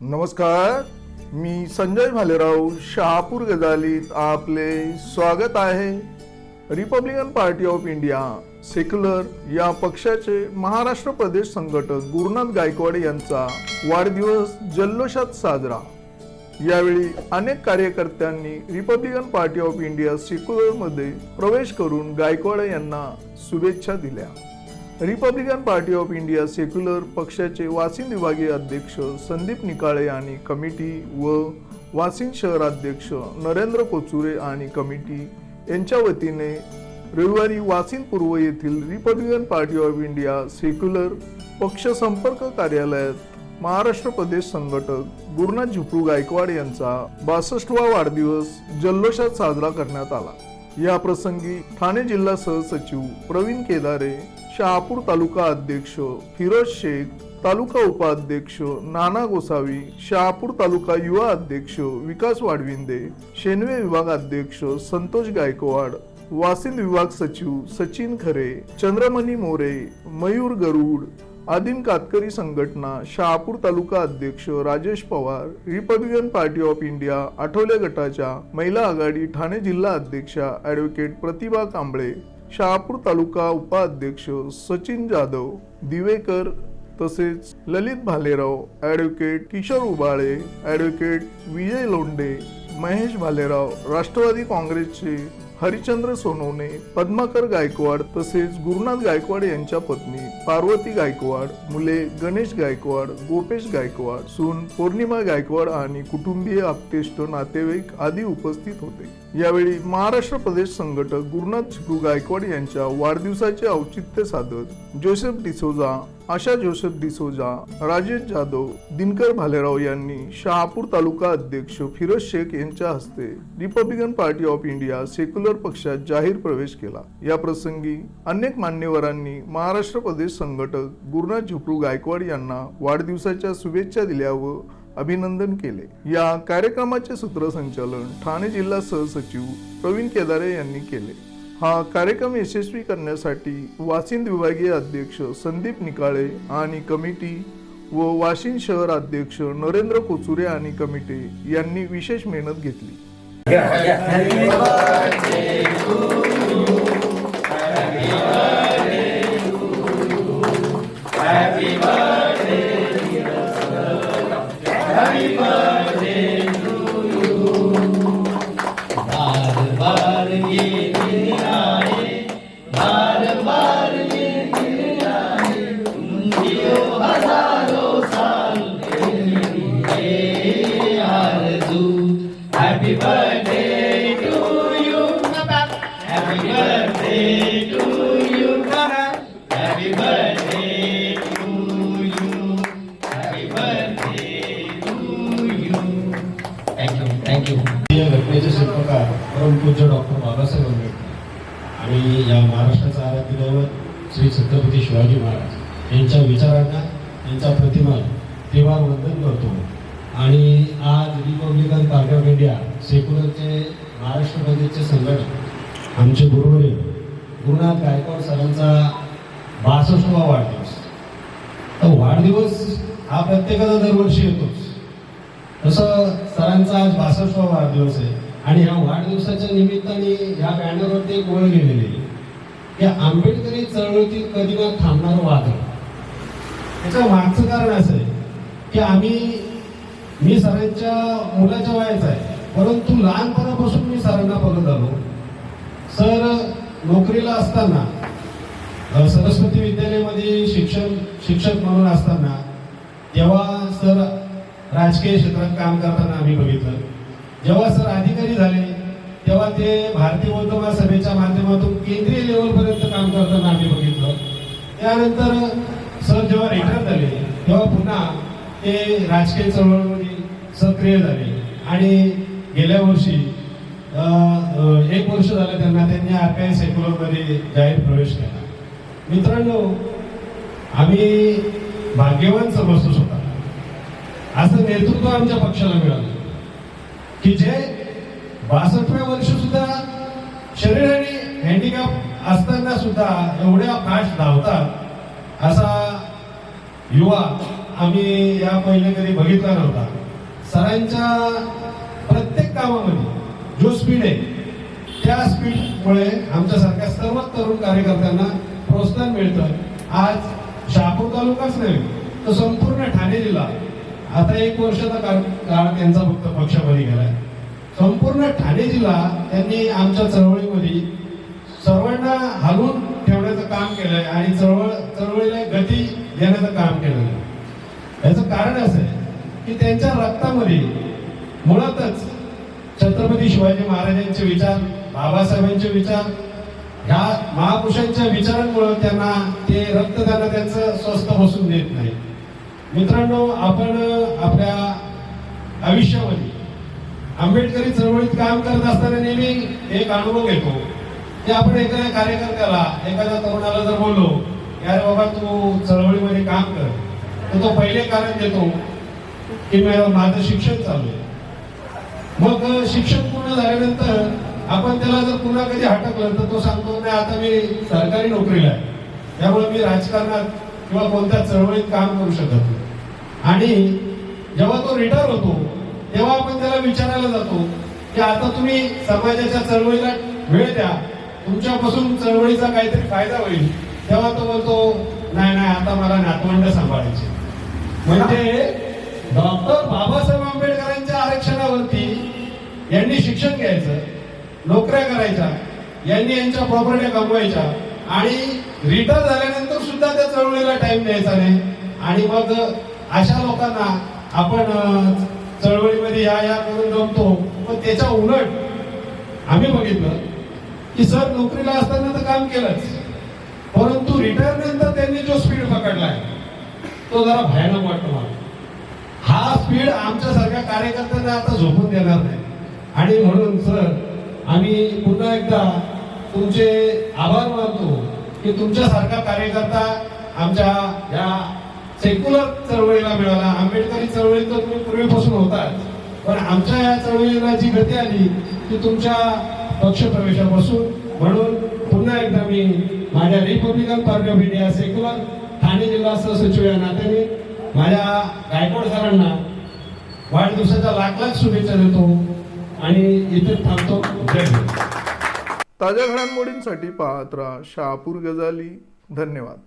नमस्कार मी संजय भालेराव शहापूर गजालीत आपले स्वागत आहे. Republican Party of India Secular या पक्षाचे महाराष्ट्र प्रदेश संघटक गुरुनाथ गायकवाड यांचा वाढदिवस जल्लोषात साजरा. यावेळी अनेक कार्यकर्त्यांनी रिपब्लिकन पार्टी ऑफ इंडिया सेक्युलरमध्ये प्रवेश करून गायकवाड यांना शुभेच्छा दिल्या. Republican Party of India Secular पक्षाचे वाशिम विभागीय अध्यक्ष संदीप निकाळे आणि कमिटी व वाशिम शहराध्यक्ष नरेंद्र कोचुरे आणि कमिटी यांच्या वतीने रविवारी वाशिम पूर्व येथील Republican Party of India Secular पक्ष संपर्क कार्यालयात महाराष्ट्र प्रदेश संघटक गुरुनाथ झुपरू गायकवाड यांचा बासष्टवा वाढदिवस जल्लोषात साजरा करण्यात आला. या प्रसंगी ठाणे जिल्हा सहसचिव प्रवीण केदारे शहापूर तालुका अध्यक्ष फिरोज शेख तालुका उपाध्यक्ष नाना गोसावी शहापूर तालुका युवा अध्यक्ष विकास वाडविंदे शेनवे विभाग अध्यक्ष संतोष गायकवाड वासिंद विभाग सचिव सचिन खरे चंद्रमणी मोरे मयूर गरुड आदिम कातकरी संघटना शहापूर तालुका अध्यक्ष Rajesh Pawar Republican Party of India Athawale गटाच्या महिला आघाडी ठाणे जिल्हा अध्यक्षा ॲडव्होकेट प्रतिभा कांबळे शहापूर तालुका उपाध्यक्ष सचिन जाधव दिवेकर तसेच ललित भालेराव ॲडव्होकेट किशोर उबाळे ॲडव्होकेट विजय लोंढे महेश भालेराव राष्ट्रवादी काँग्रेसचे हरिचंद्र सोनवणे पद्माकर गायकवाड तसेच गुरुनाथ गायकवाड यांच्या पत्नी पार्वती गायकवाड मुले गणेश गायकवाड गोपेश गायकवाड सून पौर्णिमा गायकवाड आणि कुटुंबीय आप्तेष्ट नातेवाईक आदी उपस्थित होते. यावेळी महाराष्ट्र प्रदेश संघटक गुरुनाथ झिकू गायकवाड यांच्या वाढदिवसाचे औचित्य साधत जोसेफ डिसोजा आशा जोसेफ डिसोजा राजेश जाधव दिनकर भालेराव यांनी शहापूर तालुका अध्यक्ष फिरोज शेख यांच्या हस्ते Republican Party of India Secular पक्षात जाहीर प्रवेश केला. या प्रसंगी अनेक मान्यवरांनी महाराष्ट्र प्रदेश संघटक गुरुनाथ झुपरू गायकवाड यांना वाढदिवसाच्या शुभेच्छा दिल्या व अभिनंदन केले. या कार्यक्रमाचे सूत्रसंचालन ठाणे जिल्हा सहसचिव प्रवीण केदारे यांनी केले. हा कार्यक्रम यशस्वी करण्यासाठी वाशिंद विभागीय अध्यक्ष संदीप निकाळे आणि कमिटी व वाशिंद शहर अध्यक्ष नरेंद्र कोचुरे आणि कमिटी यांनी विशेष मेहनत घेतली. बार बर्थडे टू या घटनेचे शिल्पकार परमपूज्य डॉक्टर बाबासाहेब आंबेडकर आणि या महाराष्ट्राचा आराध्य दैवत श्री छत्रपती शिवाजी महाराज यांच्या विचारांना यांच्या प्रतिमा तेव्हा वंदन करतो आणि आज रिपब्लिकन पार्टी ऑफ इंडिया सेक्युलरचे महाराष्ट्र प्रदेशचे संघटक आमचे गुरुवरील गुरुनाथ गायकवाड सरांचा बासष्टवा वाढदिवस. तर वाढदिवस हा प्रत्येकाचा दरवर्षी येतोच. तसं सरांचा आज बासष्टवा वाढदिवस आहे. आणि ह्या वाढदिवसाच्या निमित्ताने ह्या बॅनरवरती एक ओळ लिहिलेली आहे. की आंबेडकरी चळवळीतील कधी ना थांबणारं वादळ. याचं मागचं कारण असं आहे की आम्ही मी सरांच्या मुलाच्या वयाचा आहे. परंतु लहानपणापासून मी सरांना बघत आलो. सर नोकरीला असताना सरस्वती विद्यालयामध्ये शिक्षण शिक्षक म्हणून असताना तेव्हा सर राजकीय क्षेत्रात काम करताना आम्ही बघितलं जेव्हा सर अधिकारी झाले तेव्हा ते भारतीय बौद्ध सभेच्या माध्यमातून केंद्रीय लेवलपर्यंत काम करताना आम्ही बघितलं. त्यानंतर सर जेव्हा रिटायर झाले तेव्हा पुन्हा ते राजकीय चळवळीमध्ये सक्रिय झाले. आणि गेल्या वर्षी एक वर्ष झालं त्यांना त्यांनी आर पी आय सेक्युलरमध्ये जाहीर प्रवेश केला. मित्रांनो आम्ही भाग्यवान समजतो स्वतः. असं नेतृत्व आमच्या पक्षाला मिळालं. की जे बासष्टव्या वर्ष सुद्धा शरीराने हँडिकॅप असताना सुद्धा एवढ्या फास्ट धावतात असा युवा आम्ही या पहिले कधी बघितला नव्हता. सरांच्या प्रत्येक कामामध्ये जो स्पीड आहे त्या स्पीडमुळे आमच्यासारख्या सर्व तरुण कार्यकर्त्यांना प्रोत्साहन मिळतं आज शहापूर तालुकाच नाही तर संपूर्ण ठाणे जिल्हा. आता एक वर्षाचा काळ काळ त्यांचा फक्त पक्षामध्ये गेलाय. संपूर्ण ठाणे जिल्हा त्यांनी आमच्या चळवळीमध्ये सर्वांना हलवून ठेवण्याचं काम केलंय आणि चळवळ चळवळीला गती देण्याचं काम केलेलं आहे याचं कारण असं आहे की त्यांच्या रक्तामध्ये मुळातच छत्रपती शिवाजी महाराजांचे विचार बाबासाहेबांचे विचार ह्या महापुरुषांच्या विचारांमुळे त्यांना ते रक्तदान त्यांचं स्वस्त बसून देत नाही. मित्रांनो आपण आपल्या आयुष्यामध्ये आंबेडकरी चळवळीत काम करत असताना नेहमी एक अनुभव घेतो. की आपण एखाद्या कार्यकर्त्याला एखाद्या तरुणाला जर बोललो यार बाबा तू चळवळीमध्ये काम कर. तर तो पहिले कारण देतो की माझं शिक्षण चालू आहे. मग शिक्षण पूर्ण झाल्यानंतर आपण त्याला जर पुन्हा कधी हटकलं तर तो सांगतो नाही आता मी सरकारी नोकरीला आहे. त्यामुळे मी राजकारणात किंवा कोणत्या चळवळीत काम करू शकत नाही. आणि जेव्हा तो रिटायर होतो तेव्हा आपण त्याला विचारायला जातो की आता तुम्ही समाजाच्या चळवळीला वेळ द्या. तुमच्यापासून चळवळीचा काहीतरी फायदा होईल. तेव्हा तो बोलतो नाही नाही आता मला नातवंड सांभाळायचे म्हणजे डॉक्टर बाबासाहेब आंबेडकर यांनी शिक्षण घ्यायचं नोकऱ्या करायच्या यांनी यांच्या प्रॉपर्ट्या कमवायच्या आणि रिटायर झाल्यानंतर सुद्धा त्या चळवळीला टाइम द्यायचा नाही. आणि मग अशा लोकांना आपण चळवळीमध्ये या या करून जमतो. पण त्याच्या उलट आम्ही बघितलं की सर नोकरीला असताना तर काम केलंच परंतु रिटायर नंतर त्यांनी जो स्पीड पकडलाय तो जरा भयानक वाटतो मला. हा स्पीड आमच्यासारख्या कार्यकर्त्यांना आता झोपून देणार नाही. आणि म्हणून सर आम्ही पुन्हा एकदा तुमचे आभार मानतो की तुमच्यासारखा कार्यकर्ता आमच्या या सेक्युलर चळवळीला मिळाला. आंबेडकरी चळवळीत तर तुम्ही पूर्वीपासून होताच. पण आमच्या या चळवळीला जी गती आली ती तुमच्या पक्षप्रवेशापासून. म्हणून पुन्हा एकदा मी माझ्या Republican Party of India Secular Thane जिल्हा सहसचिव या नात्याने माझ्या गायकवाड सरांना वाढदिवसाच्या लाख लाख शुभेच्छा देतो. आणि इथे थांबतो. जय हिंद. ताज्या घडामोडींसाठी पाहत राहा शहापूर गजाली. धन्यवाद.